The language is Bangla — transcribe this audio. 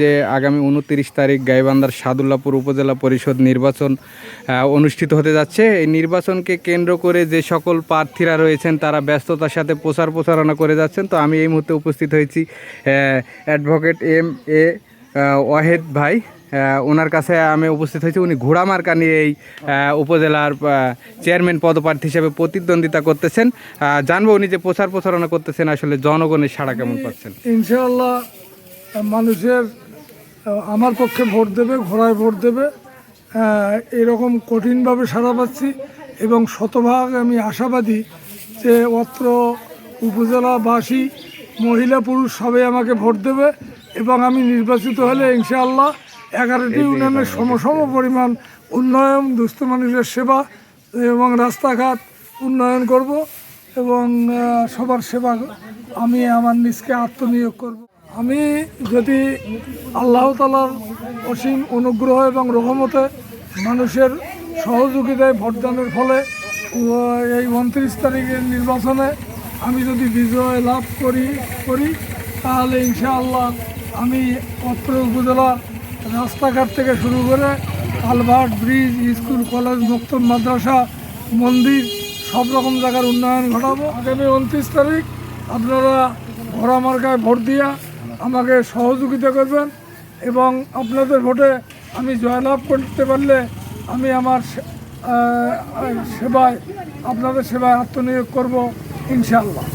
যে আগামী উনত্রিশ তারিখ গাইবান্ধার সাদুল্লাপুর উপজেলা পরিষদ নির্বাচন অনুষ্ঠিত হতে যাচ্ছে। এই নির্বাচনকে কেন্দ্র করে যে সকল প্রার্থীরা রয়েছেন, তারা ব্যস্ততার সাথে প্রচার প্রচারণা করে যাচ্ছেন। তো আমি এই মুহূর্তে উপস্থিত হয়েছি অ্যাডভোকেট এম এ ওয়াহেদ ভাই। ওনার কাছে আমি উপস্থিত হয়েছি। উনি ঘোড়া মার্কা নিয়ে এই উপজেলার চেয়ারম্যান পদপ্রার্থী হিসেবে প্রতিদ্বন্দ্বিতা করতেছেন। জানব উনি যে প্রচার প্রচারণা করতেছেন, আসলে জনগণের সাড়া কেমন পাচ্ছেন? ইনশাল্লাহ মানুষের আমার পক্ষে ভোট দেবে ঘোড়ায় ভোট দেবে। এরকম কঠিনভাবে সারা পাচ্ছি এবং শতভাগ আমি আশাবাদী যে অত্র উপজেলাবাসী মহিলা পুরুষ সবাই আমাকে ভোট দেবে এবং আমি নির্বাচিত হলে ইনশাআল্লাহ এগারোটি ইউনিয়নের সমসম পরিমাণ উন্নয়ন দুস্থ মানুষের সেবা এবং রাস্তাঘাট উন্নয়ন করব এবং সবার সেবা আমি আমার নিজকে আত্মনিয়োগ করব। আমি যদি আল্লাহ তালার অসীম অনুগ্রহ এবং রহমতে মানুষের সহযোগিতায় ভোটদানের ফলে এই উনত্রিশ তারিখের নির্বাচনে আমি যদি বিজয় লাভ করি করি, তাহলে ইনশাআল্লাহ আমি অত্র উপজেলার রাস্তাঘাট থেকে শুরু করে কালভার্ট ব্রিজ, স্কুল, কলেজ মক্তব মাদ্রাসা, মন্দির, সব রকম জায়গার উন্নয়ন ঘটাবো। আগামী উনত্রিশ তারিখ আপনারা ঘোড়া মার্কায় ভোট দিয়া আমাকে সহযোগিতা করবেন এবং আপনাদের ভোটে আমি জয়লাভ করতে পারলে আমি আমার সেবায়, আপনাদের সেবায় আত্মনিয়োগ করব, ইনশাআল্লাহ।